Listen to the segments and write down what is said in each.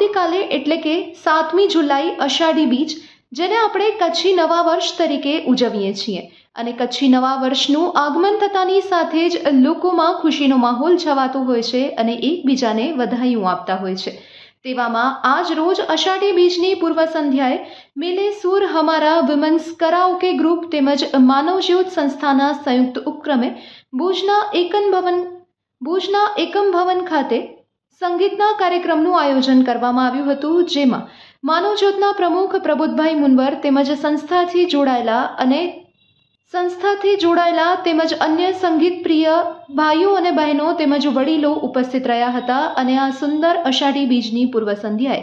આવતીકાલે એટલે કે સાતમી જુલાઈ અષાઢી બીજ, જેને આપણે કચ્છી નવા વર્ષ તરીકે ઉજવીએ છીએ. અને કચ્છી નવા વર્ષનું આગમન થતાની સાથે જ લોકોમાં ખુશીનો માહોલ છવાતો હોય છે અને એકબીજાને વધાઈઓ આપતા હોય છે. તેવામાં આજ રોજ અષાઢી બીજની પૂર્વ સંધ્યાએ મેલે સુર હમારા વિમન્સ કરાઓકે ગ્રુપ તેમજ માનવજ્યોત સંસ્થાના સંયુક્ત ઉપક્રમે ભુજના એકન ભવન, ભુજના એકમ ભવન ખાતે સંગીતના કાર્યક્રમનું આયોજન કરવામાં આવ્યું હતું, જેમાં માનવજ્યોતના પ્રમુખ પ્રબોધભાઈ મુનવર તેમજ સંસ્થાથી જોડાયેલા અને સંસ્થાથી જોડાયેલા તેમજ અન્ય સંગીત પ્રિય ભાઈઓ અને બહેનો તેમજ વડીલો ઉપસ્થિત રહ્યા હતા અને આ સુંદર અષાઢી બીજની પૂર્વ સંધ્યાએ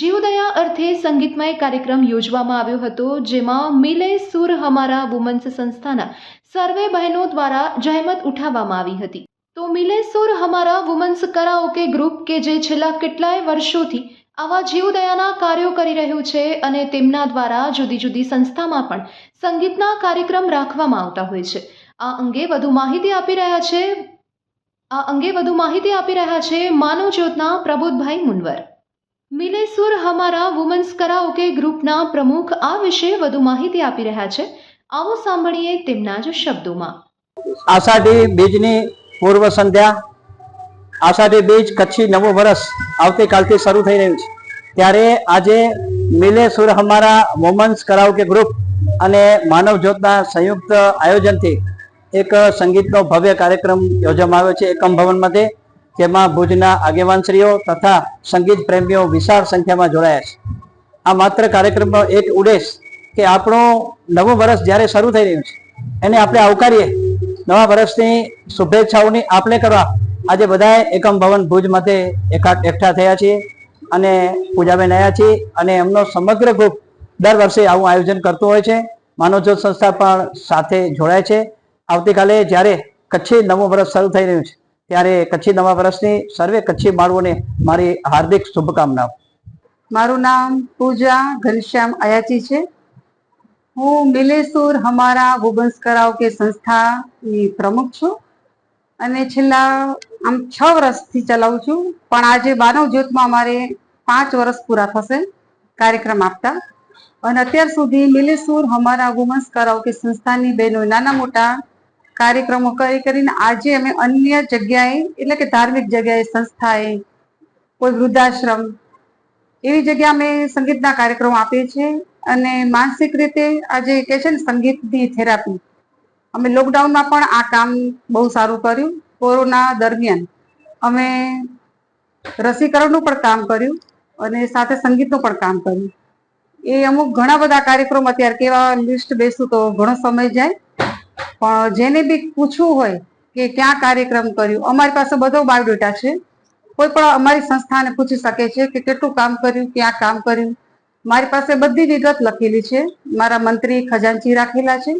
જીવદયા અર્થે સંગીતમય કાર્યક્રમ યોજવામાં આવ્યો હતો, જેમાં મિલે સુર હમારા વુમન્સ સંસ્થાના સર્વે બહેનો દ્વારા જહેમત ઉઠાવવામાં આવી હતી. તો મિલે સુર હમારા વુમન્સ કરાઓકે ગ્રુપ કે જે છેલ્લા કેટલાય વર્ષોથી આવા જીવદયાના કાર્યો કરી રહ્યું છે અને તેમના દ્વારા જુદી જુદી સંસ્થામાં પણ સંગીતના કાર્યક્રમ રાખવામાં આવતા હોય છે. આ અંગે વધુ માહિતી આપી રહ્યા છે, આ અંગે વધુ માહિતી આપી રહ્યા છે માનવ જ્યોતના પ્રબોધભાઈ મુનવર. મિલેસુર હમારા વુમન્સ કરાઓકે ગ્રુપના પ્રમુખ આ વિશે વધુ માહિતી આપી રહ્યા છે. આવો સાંભળીએ તેમના જ શબ્દોમાં. આષાઢી બીજની પૂર્વ સંધ્યા, આષાઢી બીજ, કચ્છી નવું વર્ષ આવતીકાલથી શરૂ થઈ રહ્યું છે. ત્યારે આજે મિલે સુર હમારા વુમન્સ કરાઓકે ગ્રુપ અને માનવ જ્યોતના સંયુક્ત આયોજનથી એક સંગીતનો ભવ્ય કાર્યક્રમ યોજવામાં આવ્યો છે એકમ ભવન મધ્યે, જેમાં ભુજના આગેવાનશ્રીઓ તથા સંગીત પ્રેમીઓ વિશાળ સંખ્યામાં જોડાયા છે. આ માત્ર કાર્યક્રમનો એક ઉદ્દેશ કે આપણું નવું વર્ષ જ્યારે શરૂ થઈ રહ્યું છે, એને આપણે આવકારીએ નવા વર્ષની શુભેચ્છાઓની આપણે કરવા આજે બધા એકમ ભવન ભુજ એકા, એકઠા થયા છીએ અને પૂજાબેન આવ્યા છીએ અને એમનો સમગ્ર ગ્રુપ દર વર્ષે આવું આયોજન કરતું હોય છે. માનવજ્યોત સંસ્થા પણ સાથે જોડાય છે. આવતીકાલે જ્યારે કચ્છી નવું વર્ષ શરૂ થઈ રહ્યું છે, ત્યારે કચ્છી નવા વર્ષની સર્વે કચ્છી માળવોને મારી હાર્દિક શુભકામનાઓ. મારું નામ પૂજા ઘનશ્યામ અયાચી છે. હું મિલેસુર હમારા વુમન્સ કરાઓકે સંસ્થાની પ્રમુખ છું. અને છેલ્લા, આમ છ વર્ષથી ચલાવું છું. પણ આજે માનવ જ્યોતમાં અમારે પાંચ વર્ષ પૂરા થશે કાર્યક્રમ આપતા. અને અત્યાર સુધી મિલેસુર હમારા વુમન્સ કરાઓકે સંસ્થાની બહેનો નાના મોટા કાર્યક્રમો કરી કરીને આજે અમે અન્ય જગ્યાએ, એટલે કે ધાર્મિક જગ્યાએ, સંસ્થાએ, કોઈ વૃદ્ધાશ્રમ, એવી જગ્યા અમે સંગીતના કાર્યક્રમો આપીએ છીએ. અને માનસિક રીતે આજે કે છે ને, સંગીતની થેરાપી. અમે લોકડાઉનમાં પણ આ કામ બહુ સારું કર્યું. કોરોના દરમિયાન અમે રસીકરણનું પણ કામ કર્યું અને સાથે સંગીતનું પણ કામ કર્યું. એ અમુક ઘણા બધા કાર્યક્રમ અત્યારે કેવા લિસ્ટ બેસું તો ઘણો સમય જાય. પણ જેને બી પૂછવું હોય કે ક્યાં કાર્યક્રમ કર્યું, અમારી પાસે બધો બાયોડેટા છે. કોઈ પણ અમારી સંસ્થાને પૂછી શકે છે કે કેટલું કામ કર્યું, ક્યાં કામ કર્યું મારી પાસે બધી વિગત લખેલી છે. મારા મંત્રી ખજાનચી રાખેલા છે.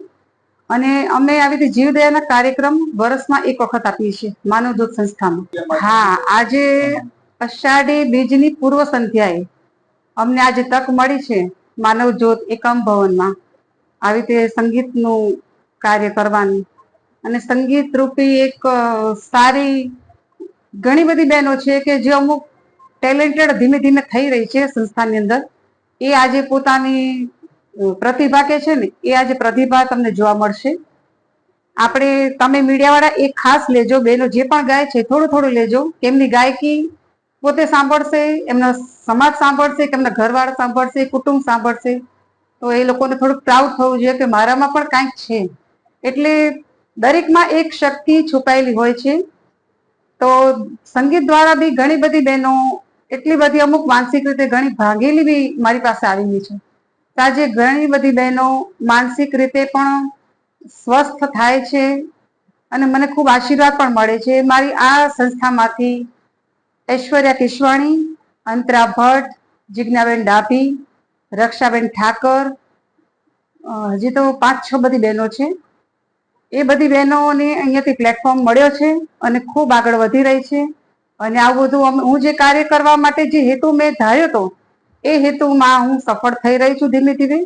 અને અમે આવી રીતે જીવદયાના કાર્યક્રમ વર્ષમાં એક વખત આપીએ છીએ માનવદૂત સંસ્થામાં. હા, આજે અષાઢી બીજની પૂર્વ સંધ્યાએ અમને આજે તક મળી છે માનવ જ્યોત એકમ ભવનમાં આવી રીતે સંગીતનું કાર્ય કરવાનું. અને સંગીત રૂપી એક સારી ઘણી બધી બહેનો છે કે જે અમુક ટેલેન્ટેડ ધીમે ધીમે થઈ રહી છે સંસ્થાની અંદર. એ આજે પોતાની પ્રતિભા કે છે ને, એ આજે પ્રતિભા તમને જોવા મળશે. આપણે, તમે મીડિયાવાળા એ ખાસ લેજો બહેનો જે પણ ગાય છે, થોડું થોડું લેજો. એમની ગાયકી પોતે સાંભળશે, એમનો સમાજ સાંભળશે કે એમના ઘરવાળા સાંભળશે, કુટુંબ સાંભળશે. તો એ લોકોને થોડુંક પ્રાઉડ થવું જોઈએ કે મારામાં પણ કાંઈક છે. એટલે દરેકમાં એક શક્તિ છુપાયેલી હોય છે. તો સંગીત દ્વારા બી ઘણી બધી બહેનો એટલી બધી અમુક માનસિક રીતે ઘણી ભાગેલી બી મારી પાસે આવેલી છે. તો આજે ઘણી બધી બહેનો માનસિક રીતે પણ સ્વસ્થ થાય છે અને મને ખૂબ આશીર્વાદ પણ મળે છે. મારી આ સંસ્થામાંથી ઐશ્વર્યા કિશવાણી, અંતરા ભટ્ટ, જિજ્ઞાબેન ડાભી, રક્ષાબેન ઠાકર હજી તો પાંચ છ બધી બહેનો છે. એ બધી બહેનોને અહીંયાથી પ્લેટફોર્મ મળ્યો છે અને ખૂબ આગળ વધી રહી છે. અને આવું બધું હું જે કાર્ય કરવા માટે જે હેતુ મેં ધાર્યો હતો, એ હેતુમાં હું સફળ થઈ રહી છું ધીમે ધીમે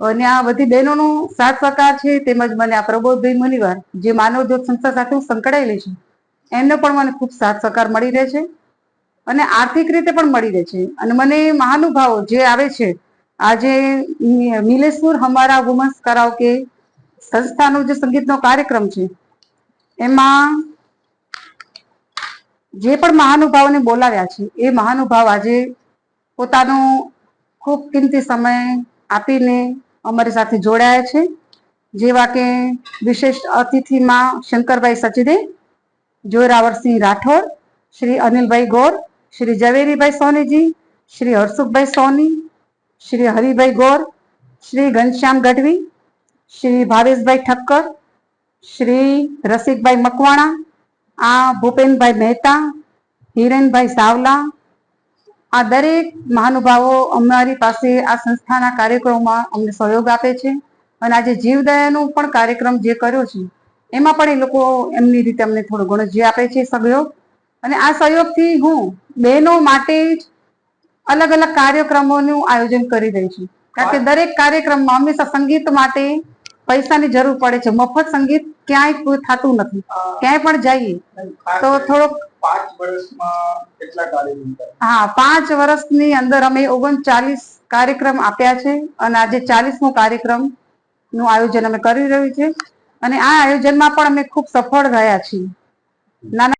અને આ બધી બહેનોનો સાથ સહકાર છે, તેમજ મને આ પ્રબોધભાઈ મુનિવાર, જે માનવ જ્યોત સંસ્થા સાથે હું સંકળાયેલી છું, એમનો પણ મને ખૂબ સાથ સહકાર મળી રહે છે અને આર્થિક રીતે પણ મળી રહે છે. અને મને મહાનુભાવો જે આવે છે, આજે મિલેશ્વર હમારા વુમન્સ કરાઓકે સંસ્થાનો જે સંગીતનો કાર્યક્રમ છે, એમાં જે પણ મહાનુભાવોને બોલાવ્યા છે, એ મહાનુભાવ આજે પોતાનો ખૂબ કિંમતી સમય આપીને અમારી સાથે જોડાયા છે. જેવા કે વિશેષ અતિથિમાં શંકરભાઈ સચિદે, જોરાવરસિંહ રાઠોડ, શ્રી અનિલભાઈ ગોર, શ્રી ઝવેરીભાઈ સોનીજી, શ્રી હરસુખભાઈ સોની, શ્રી હરિભાઈ ગોર, શ્રી ઘનશ્યામ ગઢવી, શ્રી ભાવેશભાઈ ઠક્કર, શ્રી રસિકભાઈ મકવાણા આ ભૂપેનભાઈ મહેતા, હિરેનભાઈ સાવલા, આ દરેક મહાનુભાવો અમારી પાસે આ સંસ્થાના કાર્યક્રમોમાં અમને સહયોગ આપે છે અને આજે જીવદયાનો પણ કાર્યક્રમ જે કર્યો છે, એમાં પણ એ લોકો એમની રીતે અમને થોડો ઘણો જે આપે છે સહયોગ. અને આ સહયોગથી હું બહેનો માટે જ અલગ અલગ કાર્યક્રમોનું આયોજન કરી રહી છું. કારણ કે દરેક કાર્યક્રમમાં હંમેશા સંગીત માટે પૈસાની જરૂર પડે છે, મફત સંગીત ક્યાંય કોઈ થતું નથી. ક્યાંય પણ જઈએ. તો થોડોક પાંચ વર્ષમાં કેટલા હા પાંચ વર્ષની અંદર અમે ઓગણચાલીસ કાર્યક્રમ આપ્યા છે અને આજે ચાલીસમો કાર્યક્રમનું આયોજન અમે કરી રહ્યું છે. અને આ આયોજનમાં પણ અમે ખૂબ સફળ રહ્યા છીએ. નાના